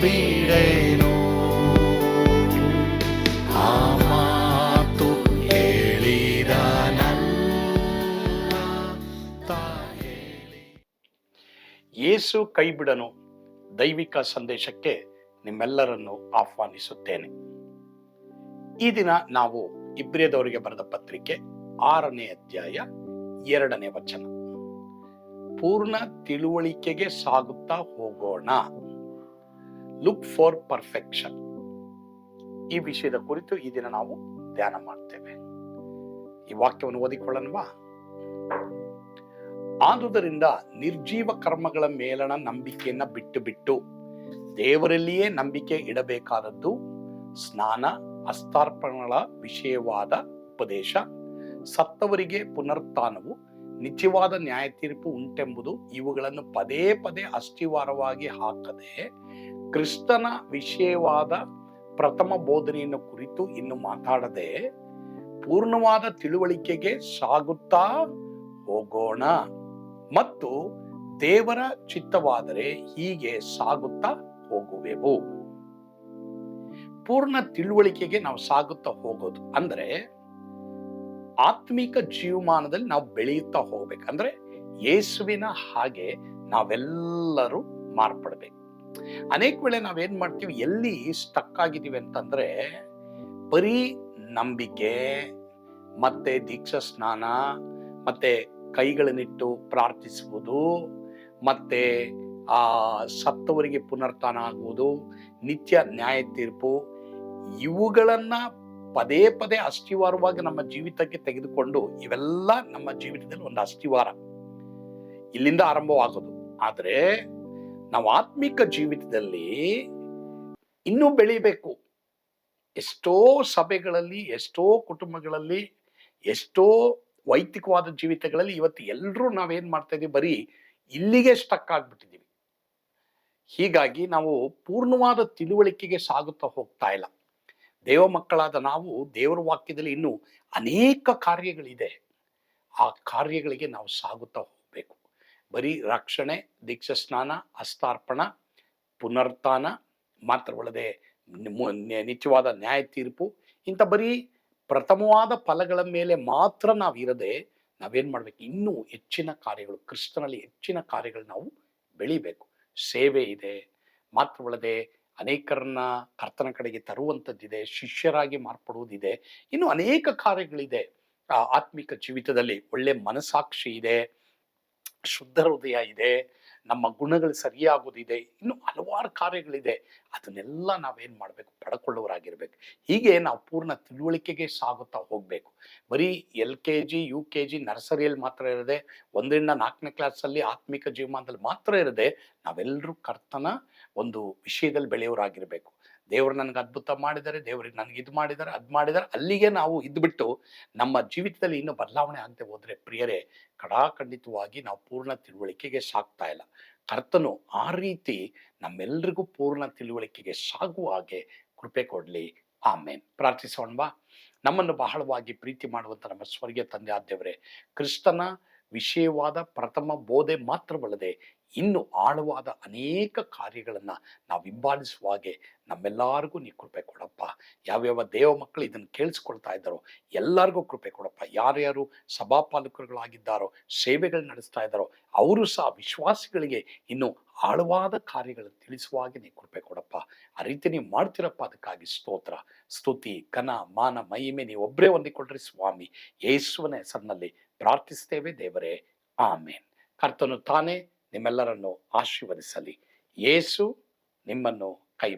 ಬಿಡೇನು? ಆ ಮಾತು ಹೇಳಿದ ಯೇಸು ಕೈ ಬಿಡನು ದೈವಿಕ ಸಂದೇಶಕ್ಕೆ ನಿಮ್ಮೆಲ್ಲರನ್ನು ಆಹ್ವಾನಿಸುತ್ತೇನೆ. ಈ ದಿನ ನಾವು ಇಬ್ರಿಯದವರಿಗೆ ಬರೆದ ಪತ್ರಿಕೆ ಆರನೇ ಅಧ್ಯಾಯ ಎರಡನೇ ವಚನ. ಪೂರ್ಣ ತಿಳುವಳಿಕೆಗೆ ಸಾಗುತ್ತಾ ಹೋಗೋಣ. ಲುಕ್ ಫಾರ್ ಪರ್ಫೆಕ್ಷನ್ ಈ ವಿಷಯದ ಕುರಿತು ಈ ದಿನ ನಾವು ಧ್ಯಾನ ಮಾಡ್ತೇವೆ. ಈ ವಾಕ್ಯವನ್ನು ಓದಿಕೊಳ್ಳನ್ವಾ? ಆದುದರಿಂದ ನಿರ್ಜೀವ ಕರ್ಮಗಳ ಮೇಲಣ ನಂಬಿಕೆಯನ್ನ ಬಿಟ್ಟು ಬಿಟ್ಟು ದೇವರಲ್ಲಿಯೇ ನಂಬಿಕೆ ಇಡಬೇಕಾದದ್ದು ಸ್ನಾನ ಹಸ್ತಾರ್ಪಣಗಳ ವಿಷಯವಾದ ಉಪದೇಶ, ಸತ್ತವರಿಗೆ ಪುನರ್ತಾನವು ನಿಜವಾದ ನ್ಯಾಯ ತೀರ್ಪು ಉಂಟೆಂಬುದು ಇವುಗಳನ್ನು ಪದೇ ಪದೇ ಅಸ್ಥಿವಾರವಾಗಿ ಹಾಕದೆ ಕ್ರಿಸ್ತನ ವಿಷಯವಾದ ಪ್ರಥಮ ಬೋಧನೆಯನ್ನು ಕುರಿತು ಇನ್ನು ಮಾತಾಡದೆ ಪೂರ್ಣವಾದ ತಿಳುವಳಿಕೆಗೆ ಸಾಗುತ್ತಾ ಹೋಗೋಣ. ಮತ್ತು ದೇವರ ಚಿತ್ತವಾದರೆ ಹೀಗೆ ಸಾಗುತ್ತಾ ಹೋಗುವೆವು. ಪೂರ್ಣ ತಿಳುವಳಿಕೆಗೆ ನಾವು ಸಾಗುತ್ತಾ ಹೋಗೋದು ಅಂದ್ರೆ ಆತ್ಮಿಕ ಜೀವಮಾನದಲ್ಲಿ ನಾವು ಬೆಳೆಯುತ್ತಾ ಹೋಗ್ಬೇಕು. ಅಂದ್ರೆ ಯೇಸುವಿನ ಹಾಗೆ ನಾವೆಲ್ಲರೂ ಮಾರ್ಪಡ್ಬೇಕು. ಅನೇಕ ವೇಳೆ ನಾವೇನ್ ಮಾಡ್ತೀವಿ, ಎಲ್ಲಿ ಸ್ಟಕ್ ಆಗಿದ್ದೀವಿ ಅಂತಂದ್ರೆ, ಬರೀ ನಂಬಿಕೆ, ಮತ್ತೆ ದೀಕ್ಷಾ ಸ್ನಾನ, ಮತ್ತೆ ಕೈಗಳನ್ನಿಟ್ಟು ಪ್ರಾರ್ಥಿಸುವುದು, ಮತ್ತೆ ಆ ಸತ್ತವರಿಗೆ ಪುನರ್ತನ ಆಗುವುದು, ನಿತ್ಯ ನ್ಯಾಯ ತೀರ್ಪು, ಇವುಗಳನ್ನ ಪದೇ ಪದೇ ಅಸ್ಥಿವಾರವಾಗಿ ನಮ್ಮ ಜೀವಿತಕ್ಕೆ ತೆಗೆದುಕೊಂಡು ಇವೆಲ್ಲ ನಮ್ಮ ಜೀವಿತದಲ್ಲಿ ಒಂದು ಅಸ್ಥಿವಾರ ಇಲ್ಲಿಂದ ಆರಂಭವಾಗೋದು. ಆದ್ರೆ ನಾವು ಆತ್ಮಿಕ ಜೀವಿತದಲ್ಲಿ ಇನ್ನೂ ಬೆಳಿಬೇಕು. ಎಷ್ಟೋ ಸಭೆಗಳಲ್ಲಿ, ಎಷ್ಟೋ ಕುಟುಂಬಗಳಲ್ಲಿ, ಎಷ್ಟೋ ವೈಯಕ್ತಿಕವಾದ ಜೀವಿತಗಳಲ್ಲಿ ಇವತ್ತು ಎಲ್ಲರೂ ನಾವೇನು ಮಾಡ್ತಾ ಇದೀವಿ? ಬರೀ ಇಲ್ಲಿಗೆ ಸ್ಟಕ್ ಆಗ್ಬಿಟ್ಟಿದೀವಿ. ಹೀಗಾಗಿ ನಾವು ಪೂರ್ಣವಾದ ತಿಳುವಳಿಕೆಗೆ ಸಾಗುತ್ತಾ ಹೋಗ್ತಾ ಇಲ್ಲ. ದೇವ ಮಕ್ಕಳಾದ ನಾವು ದೇವರ ವಾಕ್ಯದಲ್ಲಿ ಇನ್ನೂ ಅನೇಕ ಕಾರ್ಯಗಳಿದೆ. ಆ ಕಾರ್ಯಗಳಿಗೆ ನಾವು ಸಾಗುತ್ತಾ ಹೋಗ್ಬೇಕು. ಬರೀ ರಕ್ಷಣೆ ದೀಕ್ಷಾ ಸ್ನಾನ ಹಸ್ತಾರ್ಪಣ ಪುನರ್ತಾನ ಮಾತ್ರವಲ್ಲದೆ ನಿತ್ಯವಾದ ನ್ಯಾಯ ತೀರ್ಪು. ಇಂಥ ಬರೀ ಪ್ರಥಮವಾದ ಫಲಗಳ ಮೇಲೆ ಮಾತ್ರ ನಾವು ಇರದೆ ಮಾಡಬೇಕು? ಇನ್ನೂ ಹೆಚ್ಚಿನ ಕಾರ್ಯಗಳು, ಕ್ರಿಸ್ತನಲ್ಲಿ ಹೆಚ್ಚಿನ ಕಾರ್ಯಗಳು ನಾವು ಬೆಳಿಬೇಕು. ಸೇವೆ ಇದೆ. ಮಾತ್ರವಲ್ಲದೆ ಅನೇಕರನ್ನ ಕರ್ತನ ಕಡೆಗೆ ತರುವಂಥದ್ದಿದೆ, ಶಿಷ್ಯರಾಗಿ ಮಾರ್ಪಡುವುದಿದೆ. ಇನ್ನು ಅನೇಕ ಕಾರ್ಯಗಳಿದೆ. ಆತ್ಮಿಕ ಜೀವಿತದಲ್ಲಿ ಒಳ್ಳೆ ಮನಸಾಕ್ಷಿ ಇದೆ. ಶುದ್ಧ ಹೃದಯ ಇದೆ, ನಮ್ಮ ಗುಣಗಳು ಸರಿಯಾಗೋದಿದೆ, ಇನ್ನು ಹಲವಾರು ಕಾರ್ಯಗಳಿದೆ, ಅದನ್ನೆಲ್ಲ ನಾವೇನು ಮಾಡಬೇಕು? ಪಡ್ಕೊಳ್ಳೋರಾಗಿರ್ಬೇಕು. ಹೀಗೆ ನಾವು ಪೂರ್ಣ ತಿಳುವಳಿಕೆಗೆ ಸಾಗುತ್ತಾ ಹೋಗಬೇಕು. ಬರೀ L K G, U K G ನರ್ಸರಿಯಲ್ಲಿ ಮಾತ್ರ ಇರದೆ, ಒಂದರಿಂದ ನಾಲ್ಕನೇ ಕ್ಲಾಸಲ್ಲಿ ಆತ್ಮಿಕ ಜೀವಮಾನದಲ್ಲಿ ಮಾತ್ರ ಇರದೆ ನಾವೆಲ್ಲರೂ ಕರ್ತನ ಒಂದು ವಿಷಯದಲ್ಲಿ ಬೆಳೆಯೋರಾಗಿರ್ಬೇಕು. ದೇವರು ನನಗೆ ಅದ್ಭುತ ಮಾಡಿದ್ದಾರೆ ದೇವರಿಗೆ ನನಗೆ ಇದು ಮಾಡಿದ್ದಾರೆ ಅದು ಮಾಡಿದ್ದಾರೆ ಅಲ್ಲಿಗೆ ನಾವು ಇದ್ಬಿಟ್ಟು ನಮ್ಮ ಜೀವಿತದಲ್ಲಿ ಇನ್ನೂ ಬದಲಾವಣೆ ಆಗದೆ ಹೋದರೆ ಪ್ರಿಯರೇ, ಕಡಾಖಂಡಿತವಾಗಿ ನಾವು ಪೂರ್ಣ ತಿಳುವಳಿಕೆಗೆ ಸಾಕ್ತಾ ಇಲ್ಲ. ಕರ್ತನು ಆ ರೀತಿ ನಮ್ಮೆಲ್ರಿಗೂ ಪೂರ್ಣ ತಿಳುವಳಿಕೆಗೆ ಸಾಗುವ ಹಾಗೆ ಕೃಪೆ ಕೊಡ್ಲಿ. ಆಮೇನ್. ಪ್ರಾರ್ಥಿಸೋಣವಾ ನಮ್ಮನ್ನು ಬಹಳವಾಗಿ ಪ್ರೀತಿ ಮಾಡುವಂಥ ನಮ್ಮ ಸ್ವರ್ಗೀಯ ತಂದೆ ಆದ್ಯವರೇ ಕ್ರಿಸ್ತನ ವಿಷಯವಾದ ಪ್ರಥಮ ಬೋಧೆ ಮಾತ್ರವಲ್ಲದೆ ಇನ್ನು ಆಳವಾದ ಅನೇಕ ಕಾರ್ಯಗಳನ್ನು ನಾವು ಹಿಂಬಾಲಿಸುವ ಹಾಗೆ ನಮ್ಮೆಲ್ಲರಿಗೂ ನೀ ಕೃಪೆ ಕೊಡಪ್ಪ. ಯಾವ್ಯಾವ ದೇವ ಮಕ್ಕಳು ಇದನ್ನು ಕೇಳಿಸ್ಕೊಳ್ತಾ ಇದ್ದಾರೋ ಎಲ್ಲರಿಗೂ ಕೃಪೆ ಕೊಡಪ್ಪ. ಯಾರ್ಯಾರು ಸಭಾಪಾಲಕರುಗಳಾಗಿದ್ದಾರೋ, ಸೇವೆಗಳು ನಡೆಸ್ತಾ ಇದ್ದಾರೋ, ಅವರು ಸಹ ವಿಶ್ವಾಸಿಗಳಿಗೆ ಇನ್ನು ಆಳವಾದ ಕಾರ್ಯಗಳನ್ನು ತಿಳಿಸುವ ಹಾಗೆ ನೀ ಕೃಪೆ ಕೊಡಪ್ಪ. ಆ ರೀತಿ ನೀವು ಮಾಡ್ತಿರಪ್ಪ ಅದಕ್ಕಾಗಿ ಸ್ತೋತ್ರ. ಸ್ತುತಿ ಕನ ಮಾನ, ಮಹಿಮೆ ನೀವು ಒಬ್ಬರೇ ಹೊಂದಿಕೊಳ್ಳ್ರಿ ಸ್ವಾಮಿ. ಯೇಸುವನ ಹೆಸರಿನಲ್ಲಿ ಪ್ರಾರ್ಥಿಸ್ತೇವೆ ದೇವರೇ. ಆಮೇನ್. ಕರ್ತನು ತಾನೇ ನಿಮ್ಮೆಲ್ಲರನ್ನು ಆಶೀರ್ವದಿಸಲಿ. ಯೇಸು ನಿಮ್ಮನ್ನು ಕೈ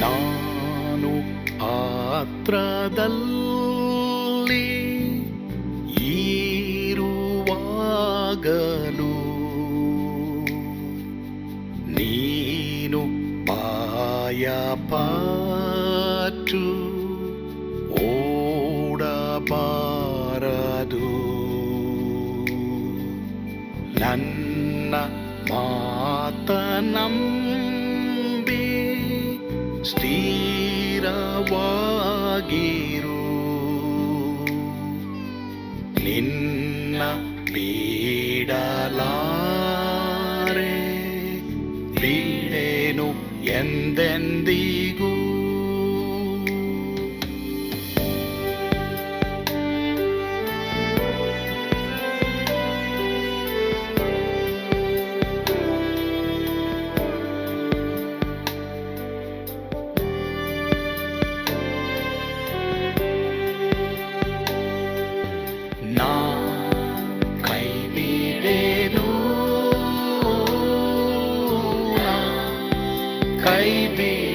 ನಾನು ಪಾತ್ರದಲ್ಲಿ. ಆಗಲು ನೀನು ಪಾಯ ಪಾಟು ಓಡಬಾರದು. ನನ್ನ ಮಾತನಂಬಿ ಸ್ಥಿರವಾಗಿರು. ನಿನ್ನ ಬೇ ಬಿಡಲಾರೆ ಬೀಳೇನು ಎಂದೆಂದಿಗೂ baby.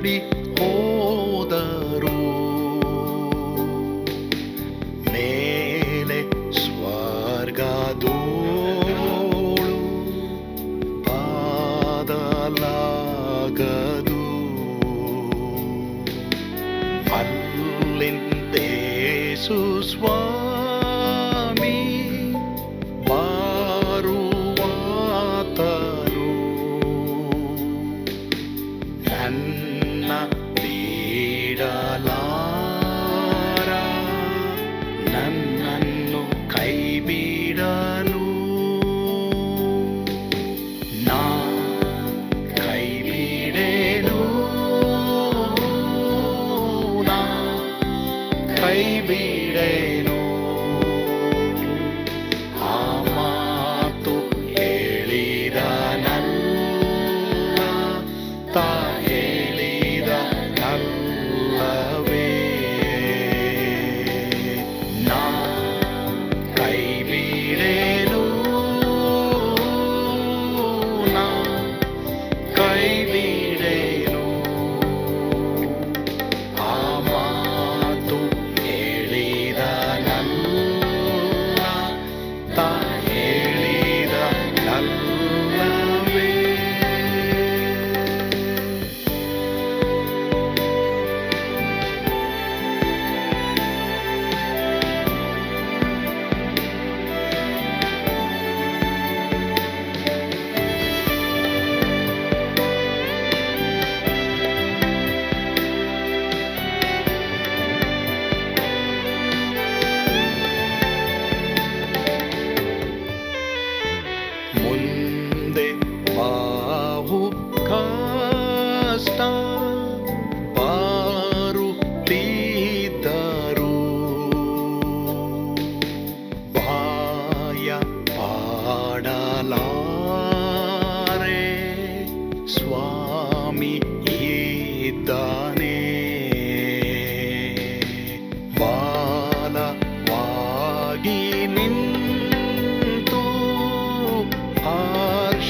ಓಡಿ ಹೋದರು ಮೇಲೆ ಸ್ವರ್ಗ ಸ್ವರ್ಗದೋಳು ಪಾದಲಾಗದು ಅಲ್ಲಿಂದೇ ಸುಸ್ವಾ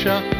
Russia.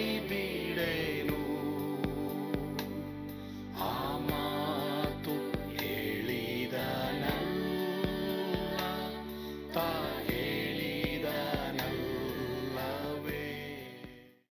ಕೈ